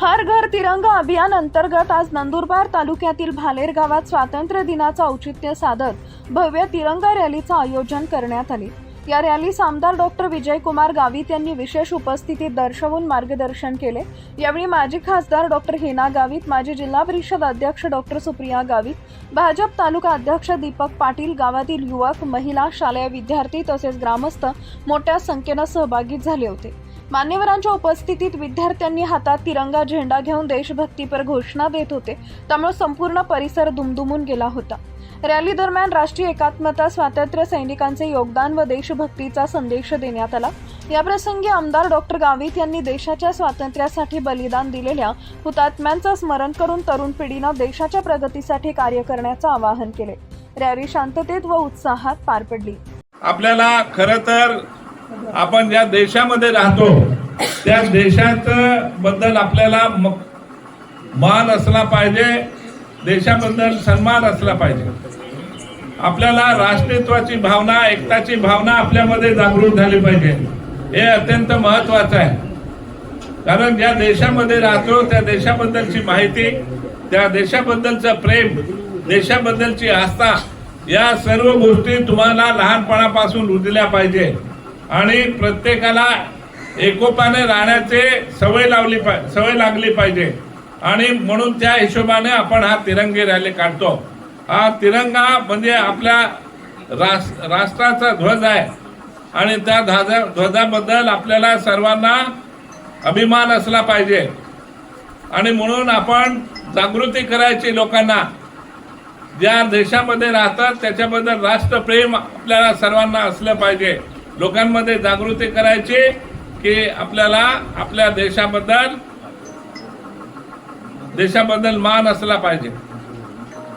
हर घर तिरंगा अभियान अंतर्गत आज नंदुरबार तालुक्यातील भालेर गावात स्वातंत्र्य दिनाचं औचित्य साधत भव्य तिरंगा रॅलीचं आयोजन करण्यात आले. या रॅलीस आमदार डॉक्टर विजयकुमार गावित यांनी विशेष उपस्थितीत दर्शवून मार्गदर्शन केले. यावेळी माजी खासदार डॉक्टर हेना गावित माजी जिल्हा परिषद अध्यक्ष डॉक्टर सुप्रिया गावित भाजप तालुका अध्यक्ष दीपक पाटील गावातील युवक महिला शालेय विद्यार्थी तसेच ग्रामस्थ मोठ्या संख्येनं सहभागी झाले होते. मान्यवरांच्या उपस्थितीत विद्यार्थ्यांनी हातात तिरंगा झेंडा घेऊन देशभक्तीपर घोषणा देत होते. त्यामुळे संपूर्ण परिसर दुमदुमून गेला होता. रॅली दरम्यान राष्ट्रीय एकात्मता स्वातंत्र्य सैनिकांचे योगदान व देशभक्तीचा संदेश देण्यात आला. याप्रसंगी आमदार डॉक्टर गावित यांनी देशाच्या स्वातंत्र्यासाठी बलिदान दिलेल्या हुतात्म्यांचं स्मरण करून तरुण पिढीनं देशाच्या प्रगतीसाठी कार्य करण्याचं आवाहन केले. रॅली शांततेत व उत्साहात पार पडली. आपल्याला खर तर आपण ज्या देशामध्ये राहतो त्या देशात बद्दल आपल्याला म- मान असला पाहिजे देशाबद्दल सन्मान असला पाहिजे. आपल्याला राष्ट्रीयत्वाची भावना एकताची भावना आपल्यामध्ये जागृत झाली पाहिजे. हे अत्यंत महत्वाचं आहे. कारण ज्या देशामध्ये राहतो त्या देशाबद्दलची माहिती त्या देशाबद्दलचं प्रेम देशाबद्दलची आस्था या सर्व गोष्टी तुम्हाला लहानपणापासून रुजल्या पाहिजे. आणि प्रत्येकाला एकोपाने राहण्याचे सवय लावली पा सवय लागली पाहिजे. आणि म्हणून त्या हिशोबाने आपण हा तिरंगी रॅली काढतो. हा तिरंगा म्हणजे आपल्या रास राष्ट्राचा ध्वज आहे. आणि त्या ध्वजा ध्वजाबद्दल आपल्याला सर्वांना अभिमान असला पाहिजे. आणि म्हणून आपण जागृती करायची लोकांना. ज्या देशामध्ये राहतात त्याच्याबद्दल राष्ट्रप्रेम आपल्याला सर्वांना असलं पाहिजे. लोकांमध्ये जागृती करायची की आपल्याला आपल्या देशाबद्दल देशाबद्दल मान असला पाहिजे.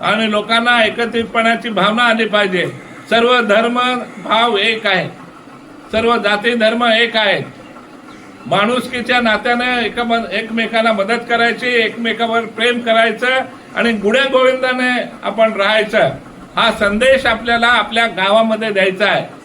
आणि लोकांना एकत्रितपणाची भावना आली पाहिजे. सर्व धर्म भाव एक आहे. सर्व जाती धर्म एक आहेत माणुसकीच्या नात्याने एका एकमेकाला मदत करायची एकमेकावर प्रेम करायचं आणि गुढ्या गोविंदाने आपण राहायचं. हा संदेश आपल्याला आपल्या गावामध्ये द्यायचा आहे.